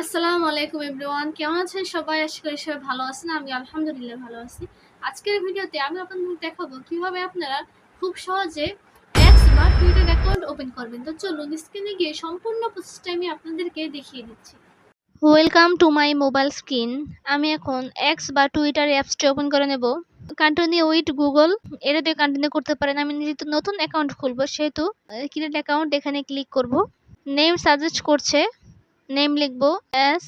আসসালামু আলাইকুম এভরিওয়ান, কেমন আছেন সবাই? আশা করি সবাই ভালো আছেন আমি আলহামদুলিল্লাহ ভালো আছি। আজকের ভিডিওতে আমি আপনাদের দেখাবো কীভাবে আপনারা খুব সহজে এক্স বা টুইটার অ্যাকাউন্ট ওপেন করবেন। তো চলুন স্ক্রিনে গিয়ে সম্পূর্ণ প্রসেসটা আমি আপনাদেরকে দেখিয়ে দিচ্ছি। Welcome to my mobile screen আমি এখন এক্স বা টুইটার অ্যাপসটি ওপেন করে নেব। কন্টিনিউ উইথ গুগল এটা দিয়ে কন্টিনিউ করতে পারেন। আমি যেহেতু নতুন অ্যাকাউন্ট খুলবো, সেহেতু ক্রিয়েট অ্যাকাউন্ট এখানে ক্লিক করব। নেম সাজেস্ট করছে। নেম লিখব এস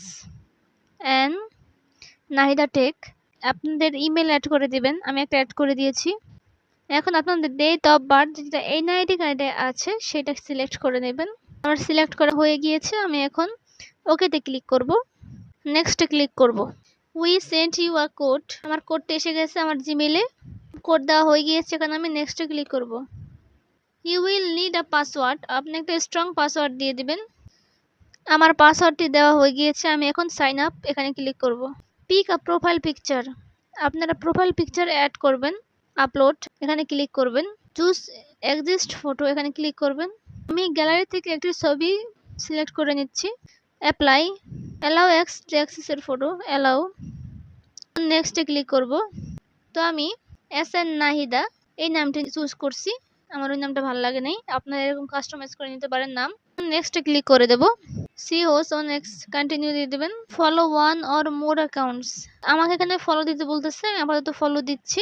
এন নাহিদা টেক। আপনাদের ইমেল অ্যাড করে দিবেন, আমি একটা অ্যাড করে দিয়েছি। এখন আপনাদের ডেট অফ বার্থ যেটা এনআইডি কার্ডে আছে, সেটা সিলেক্ট করে নেবেন। আমার সিলেক্ট করা হয়ে গিয়েছে, আমি এখন ওকেতে ক্লিক করব। নেক্সটে ক্লিক করব। We sent you a code আমার কোডটা এসে গেছে আমার জিমেলে কোড দেওয়া হয়ে গিয়েছে, এখানে আমি নেক্সটে ক্লিক করব। You will need a password আপনি একটা স্ট্রং পাসওয়ার্ড দিয়ে দিবেন। আমার পাসওয়ার্ডটি দেওয়া হয়ে গিয়েছে, আমি এখন সাইন আপ এখানে ক্লিক করব। পিক আ প্রোফাইল পিকচার আপনারা প্রোফাইল পিকচার অ্যাড করবেন আপলোড এখানে ক্লিক করবেন। চুজ এক্সিস্ট ফটো এখানে ক্লিক করবেন। আমি গ্যালারি থেকে একটি ছবি সিলেক্ট করে নিচ্ছি। অ্যাপ্লাই অ্যালাউ এক্স অ্যাক্সেসের ফটো অ্যালাউ নেক্সটে ক্লিক করব। তো আমি এস এন নাহিদা এই নামটি চুজ করছি। আমার ওই নামটা ভালো লাগে নাই। আপনারা এরকম কাস্টমাইজ করে নিতে পারেন নাম। নেক্সটে ক্লিক করে দেব। See who's on X continue দিয়ে দেবেন। Follow one or more accounts আমাকে এখানে ফলো দিতে বলতেছে, আমি আপাতত ফলো দিচ্ছি।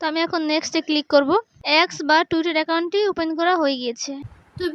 তো আমি এখন নেক্সটে ক্লিক করব। এক্স বা টুইটার অ্যাকাউন্টটি ওপেন করা হয়ে গিয়েছে।